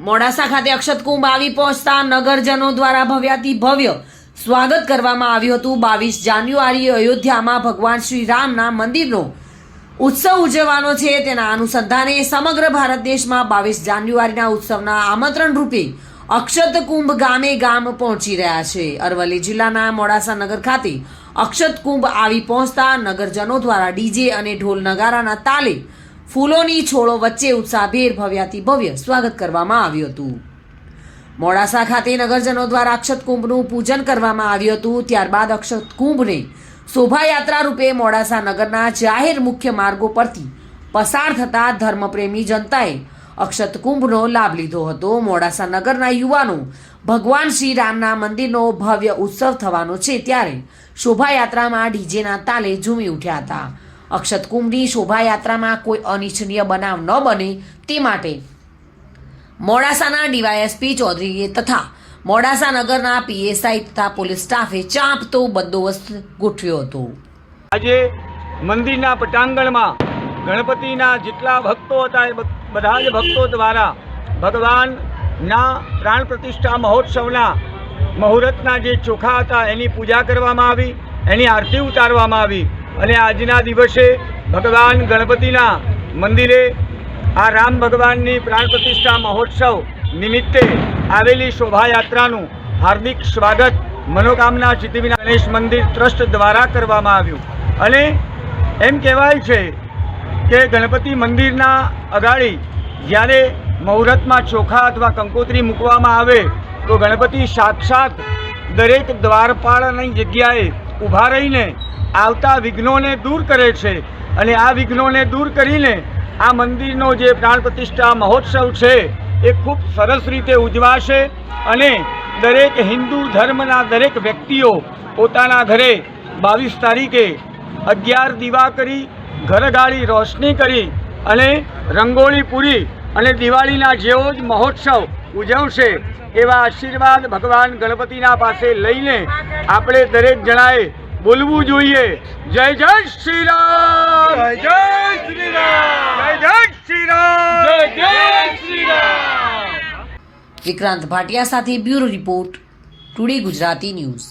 મોડાસા ખાતે અક્ષત કુંભ આવી પહોંચતા નગરજનો દ્વારા ભવ્યાતિ ભવ્ય સ્વાગત કરવામાં આવ્યું હતું. બાવીસ જાન્યુઆરીએ અયોધ્યામાં ભગવાન શ્રી રામના મંદિરનો ઉત્સવ ઉજવવાનો છે. તેના અનુસંધાને સમગ્ર ભારત દેશમાં બાવીસ જાન્યુઆરીના ઉત્સવના આમંત્રણ રૂપે અક્ષત કુંભ ગામે ગામ પહોંચી રહ્યા છે. અરવલ્લી જિલ્લાના મોડાસા નગર ખાતે અક્ષત કુંભ આવી પહોંચતા નગરજનો દ્વારા ડીજે અને ઢોલ નગારાના તાલે ફૂલોની છોડો વચ્ચે ઉત્સાહભેર ભવ્યાથી ભવ્ય સ્વાગત કરવામાં આવ્યું હતું. મોડાસા ખાતે નગરજનો દ્વારા અક્ષત કુંભનું પૂજન કરવામાં આવ્યું હતું. ત્યારબાદ અક્ષત કુંભને શોભાયાત્રા રૂપે મોડાસા નગરના જાહેર મુખ્ય માર્ગો પરથી પસાર થતા ધર્મપ્રેમી જનતાએ અક્ષત કુંભનો લાભ લીધો હતો. મોડાસા નગરના યુવાનો ભગવાન શ્રી રામના મંદિરનો ભવ્ય ઉત્સવ થવાનો છે ત્યારે શોભાયાત્રામાં ડીજેના તાલે ઝૂમી ઉઠ્યા હતા. અક્ષત કુંભની શોભાયાત્રામાં કોઈ અનિચ્છનીય બનાવ ન બને તે માટે મોડાસાના ડીવાયએસપી ચૌધરીએ તથા મોડાસા નગરના પીએસઆઈ તથા પોલીસ સ્ટાફે ચાંપતો બંદોબસ્ત ગોઠવ્યો હતો. આજે મંદિરના પટાંગણમાં ગણપતિના જેટલા ભક્તો હતા એ બધા જ ભક્તો દ્વારા ભગવાનના પ્રાણ પ્રતિષ્ઠા મહોત્સવના મુહૂર્તના જે ચોખા હતા એની પૂજા કરવામાં આવી. એની આરતી ઉતારવામાં આવી. અને આજના દિવસે ભગવાન ગણપતિના મંદિરે આ રામ ભગવાનની પ્રાણ પ્રતિષ્ઠા મહોત્સવ નિમિત્તે આવેલી શોભાયાત્રાનું હાર્દિક સ્વાગત મનોકામના સિદ્ધિવિનાયક ગણેશ મંદિર ટ્રસ્ટ દ્વારા કરવામાં આવ્યું. અને એમ કહેવાય છે કે ગણપતિ મંદિરના અગાડી જ્યારે મુહૂર્તમાં ચોખા અથવા કંકોત્રી મૂકવામાં આવે, તો ગણપતિ સાક્ષાત દરેક દ્વારપાળાની જગ્યાએ ઊભા રહીને આવતા વિઘ્નોને દૂર કરે છે અને આ વિઘ્નોને દૂર કરીને આ મંદિરનો જે પ્રાણ પ્રતિષ્ઠા મહોત્સવ છે એ ખૂબ સરસ રીતે ઉજવાશે અને દરેક હિન્દુ ધર્મના દરેક વ્યક્તિઓ પોતાના ઘરે બાવીસ તારીખે અગિયાર દીવા કરી, ઘરગાળી રોશની કરી અને રંગોળી પૂરી અને દિવાળીના જેવો જ મહોત્સવ ઉજવશે એવા આશીર્વાદ ભગવાન ગણપતિના પાસે લઈને આપણે દરેક જણાએ બોલવું જોઈએ. જય જય શ્રી રામ જય જય શ્રી રામ જય જય શ્રી રામ જય જય શ્રી રામ વિક્રાંત ભાટિયા સાથે bureau report today Gujarati news.